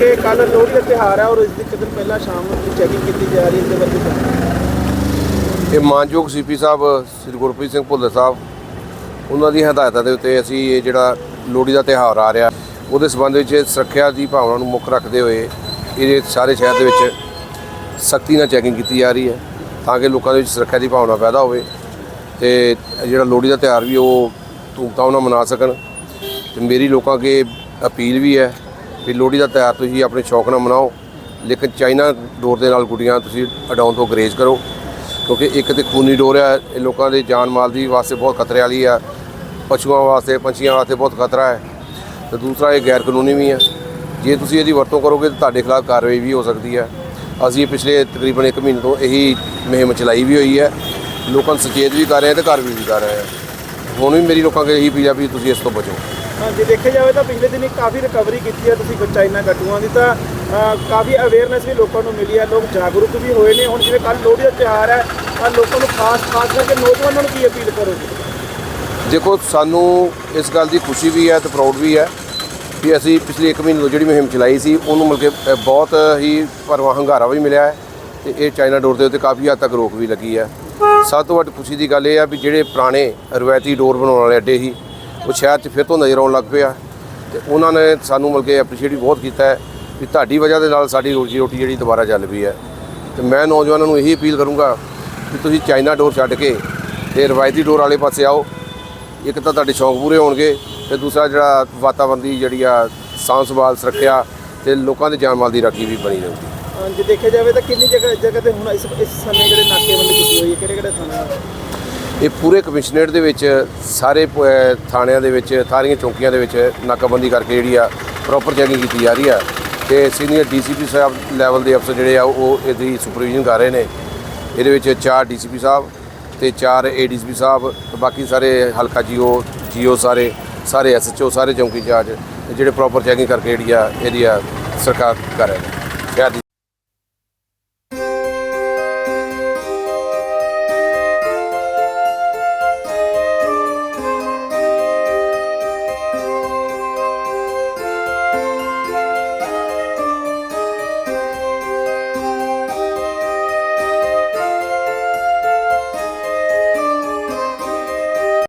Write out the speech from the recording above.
ਕਿ ਕੱਲ ਲੋਹੜੀ ਦਾ ਤਿਉਹਾਰ ਹੈ ਔਰ ਇਸ ਦੇ ਇੱਕ ਦਿਨ ਪਹਿਲਾਂ ਸ਼ਾਮ ਨੂੰ ਚੈਕਿੰਗ ਕੀਤੀ ਜਾ ਰਹੀ ਹੈ, ਇਸ ਦੇ ਬਾਰੇ ਇਹ ਮਾਨਯੋਗ ਸੀਪੀ ਸਾਹਿਬ, ਸ੍ਰੀ ਗੁਰਪ੍ਰੀਤ ਸਿੰਘ ਭੁੱਲਰ ਸਾਹਿਬ, ਉਹਨਾਂ ਦੀ ਹਦਾਇਤਾਂ ਦੇ ਉੱਤੇ ਅਸੀਂ ਇਹ ਜਿਹੜਾ ਲੋਹੜੀ ਦਾ ਤਿਉਹਾਰ ਆ ਰਿਹਾ, ਉਹਦੇ ਸਬੰਧ ਵਿੱਚ ਸੁਰੱਖਿਆ ਦੀ ਭਾਵਨਾ ਨੂੰ ਮੁੱਖ ਰੱਖਦੇ ਹੋਏ ਇਹ ਸਾਰੇ ਸ਼ਹਿਰ ਦੇ ਵਿੱਚ ਸਖਤੀ ਨਾਲ ਚੈਕਿੰਗ ਕੀਤੀ ਜਾ ਰਹੀ ਹੈ, ਤਾਂ ਕਿ ਲੋਕਾਂ ਦੇ ਵਿੱਚ ਸੁਰੱਖਿਆ ਦੀ ਭਾਵਨਾ ਪੈਦਾ ਹੋਵੇ ਤੇ ਜਿਹੜਾ ਲੋਹੜੀ ਦਾ ਤਿਉਹਾਰ ਵੀ ਉਹ ਧੂਮਧਾਮ ਨਾਲ ਮਨਾ ਸਕਣ ਤੇ ਮੇਰੀ ਲੋਕਾਂ ਅੱਗੇ ਅਪੀਲ ਵੀ ਹੈ ਵੀ ਲੋਹੜੀ ਦਾ ਤਿਉਹਾਰ ਤੁਸੀਂ ਆਪਣੇ ਸ਼ੌਕ ਨਾਲ ਮਨਾਓ, ਲੇਕਿਨ ਚਾਈਨਾ ਡੋਰ ਦੇ ਨਾਲ ਗੁੱਡੀਆਂ ਤੁਸੀਂ ਉਡਾਉਣ ਤੋਂ ਗਰੇਜ਼ ਕਰੋ, ਕਿਉਂਕਿ ਇੱਕ ਤੇ ਖੂਨੀ ਡੋਰ ਹੈ ਇਹ ਲੋਕਾਂ ਦੇ ਜਾਨ ਮਾਲ ਦੀ ਵਾਸਤੇ ਬਹੁਤ ਖਤਰੇ ਵਾਲੀ ਆ, ਪਸ਼ੂਆਂ ਵਾਸਤੇ, ਪੰਛੀਆਂ ਵਾਸਤੇ ਬਹੁਤ ਖਤਰਾ ਹੈ, ਤੇ ਦੂਸਰਾ ਇਹ ਗੈਰ ਕਾਨੂੰਨੀ ਵੀ ਹੈ। ਜੇ ਤੁਸੀਂ ਇਹਦੀ ਵਰਤੋਂ ਕਰੋਗੇ ਤਾਂ ਤੁਹਾਡੇ ਖਿਲਾਫ ਕਾਰਵਾਈ ਵੀ ਹੋ ਸਕਦੀ ਹੈ। ਅਸੀਂ ਪਿਛਲੇ ਤਕਰੀਬਨ 1 ਮਹੀਨੇ ਤੋਂ ਇਹੀ ਮੁਹਿੰਮ ਚਲਾਈ ਵੀ ਹੋਈ ਹੈ। ਲੋਕਾਂ ਨੂੰ ਸੁਚੇਤ ਵੀ ਕਰ ਰਹੇ ਹਾਂ ਤੇ ਕਾਰਵਾਈ ਵੀ ਕਰ ਰਹੇ ਹਾਂ। ਹੁਣ ਵੀ ਮੇਰੀ ਲੋਕਾਂ ਕੋਲ ਇਹੀ ਅਪੀਲ ਆ ਵੀ ਤੁਸੀਂ ਇਸ ਤੋਂ ਬਚੋ। ਹਾਂ ਜੇ ਦੇਖਿਆ ਜਾਵੇ ਤਾਂ ਪਿਛਲੇ ਦਿਨੀ ਕਾਫੀ ਰਿਕਵਰੀ ਕੀਤੀ ਹੈ ਤੁਸੀਂ ਚਾਈਨਾ ਗੱਟੂਆਂ ਦੀ ਤਾਂ ਕਾਫੀ ਅਵੇਅਰਨੈਸ ਵੀ ਲੋਕਾਂ ਨੂੰ ਮਿਲੀ ਹੈ, ਲੋਕ ਜਾਗਰੂਕ ਵੀ ਹੋਏ ਨੇ। ਹੁਣ ਜਿਵੇਂ ਕੱਲ ਲੋਹੜੀ ਦਾ ਤਿਉਹਾਰ ਹੈ, ਤਾਂ ਲੋਕਾਂ ਨੂੰ ਖਾਸ ਖਾਸ ਕਰਕੇ ਨੌਜਵਾਨਾਂ ਨੂੰ ਕੀ ਅਪੀਲ ਕਰੋਗੇ? ਦੇਖੋ, ਸਾਨੂੰ ਇਸ ਗੱਲ ਦੀ ਖੁਸ਼ੀ ਵੀ ਹੈ ਤੇ ਪ੍ਰਾਊਡ ਵੀ ਹੈ ਕਿ ਅਸੀਂ ਪਿਛਲੇ 1 ਮਹੀਨੇ ਤੋਂ ਜਿਹੜੀ ਮੁਹਿੰਮ ਚਲਾਈ ਸੀ, ਉਹਨੂੰ ਮਿਲ ਕੇ ਬਹੁਤ ਹੀ ਭਰਵਾਂ ਹੰਗਾਰਾ ਵੀ ਮਿਲਿਆ ਹੈ ਤੇ ਇਹ ਚਾਈਨਾ ਡੋਰ ਦੇ ਉੱਤੇ ਕਾਫੀ ਹੱਦ ਤੱਕ ਰੋਕ ਵੀ ਲੱਗੀ ਹੈ। ਸਭ ਤੋਂ ਵੱਧ ਖੁਸ਼ੀ ਦੀ ਗੱਲ ਇਹ ਆ ਵੀ ਜਿਹੜੇ ਪੁਰਾਣੇ ਰਵਾਇਤੀ ਡੋਰ ਬਣਾਉਣ ਵਾਲੇ ਅੱਡੇ ਸੀ ਉਹ ਸ਼ਹਿਰ 'ਚ ਫਿਰ ਤੋਂ ਨਜ਼ਰ ਆਉਣ ਲੱਗ ਪਿਆ। ਤੇ ਉਹਨਾਂ ਨੇ ਸਾਨੂੰ ਮਿਲ ਕੇ ਐਪਰੀਸ਼ੀਏਟ ਵੀ ਬਹੁਤ ਕੀਤਾ ਹੈ ਵੀ ਤੁਹਾਡੀ ਵਜ੍ਹਾ ਦੇ ਨਾਲ ਸਾਡੀ ਰੋਜੀ ਰੋਟੀ ਜਿਹੜੀ ਦੁਬਾਰਾ ਚੱਲ ਪਈ ਹੈ। ਤੇ ਮੈਂ ਨੌਜਵਾਨਾਂ ਨੂੰ ਇਹੀ ਅਪੀਲ ਕਰੂੰਗਾ ਕਿ ਤੁਸੀਂ ਚਾਈਨਾ ਡੋਰ ਛੱਡ ਕੇ ਤੇ ਰਵਾਇਤੀ ਡੋਰ ਵਾਲੇ ਪਾਸੇ ਆਓ। ਇੱਕ ਤਾਂ ਤੁਹਾਡੇ ਸ਼ੌਂਕ ਪੂਰੇ ਹੋਣਗੇ ਤੇ ਦੂਸਰਾ ਜਿਹੜਾ ਵਾਤਾਵਰਣ ਦੀ ਜਿਹੜੀ ਆ ਸਾਂਭ ਸੰਭਾਲ, ਸੁਰੱਖਿਆ ਤੇ ਲੋਕਾਂ ਦੇ ਜਾਨ ਮਾਲ ਦੀ ਰਾਖੀ ਵੀ ਬਣੀ ਰਹੂਗੀ। ਜੇ ਦੇਖਿਆ ਜਾਵੇ ਤਾਂ ਕਿੰਨੀ ਜਗ੍ਹਾ ਜਗ੍ਹਾ ਤੇ ਹੁਣ ਇਸ ਇਸ ਸਮੇਂ ਜਿਹੜੇ ਨਾਕੇਬੰਦੀ ਕੀਤੀ ਹੋਈ ਹੈ ਕਿਹੜੇ ਕਿਹੜੇ ਥਾਣੇ ਇਹ ਪੂਰੇ ਕਮਿਸ਼ਨਰੇਟ ਦੇ ਵਿੱਚ, ਸਾਰੇ ਪ- ਥਾਣਿਆਂ ਦੇ ਵਿੱਚ, ਸਾਰੀਆਂ ਚੌਕੀਆਂ ਦੇ ਵਿੱਚ ਨਾਕਾਬੰਦੀ ਕਰਕੇ ਜਿਹੜੀ ਆ ਪ੍ਰੋਪਰ ਚੈਕਿੰਗ ਕੀਤੀ ਜਾ ਰਹੀ ਆ। ਤੇ ਸੀਨੀਅਰ ਡੀਸੀਪੀ ਸਾਹਿਬ ਲੈਵਲ ਦੇ ਅਫਸਰ ਜਿਹੜੇ ਆ, ਉਹ ਇਹਦੀ ਸੁਪਰਵਿਜ਼ਨ ਕਰ ਰਹੇ ਨੇ। ਇਹਦੇ ਵਿੱਚ ਚਾਰ ਡੀਸੀਪੀ ਸਾਹਿਬ ਤੇ ਚਾਰ ਏਡੀਸੀਪੀ ਸਾਹਿਬ ਤੇ ਬਾਕੀ ਸਾਰੇ ਹਲਕਾ ਜੀਓ ਜੀਓ ਸਾਰੇ ਸਾਰੇ ਐਸਐਚਓ ਸਾਰੇ ਚੌਂਕੀ ਇੰਚਾਰਜ ਜਿਹੜੇ ਪ੍ਰੋਪਰ ਚੈਕਿੰਗ ਕਰਕੇ ਜਿਹੜੀ ਆ, ਇਹਦੀ ਆ ਸਰਕਾਰ ਕਰ ਰਹੇ ਨੇ।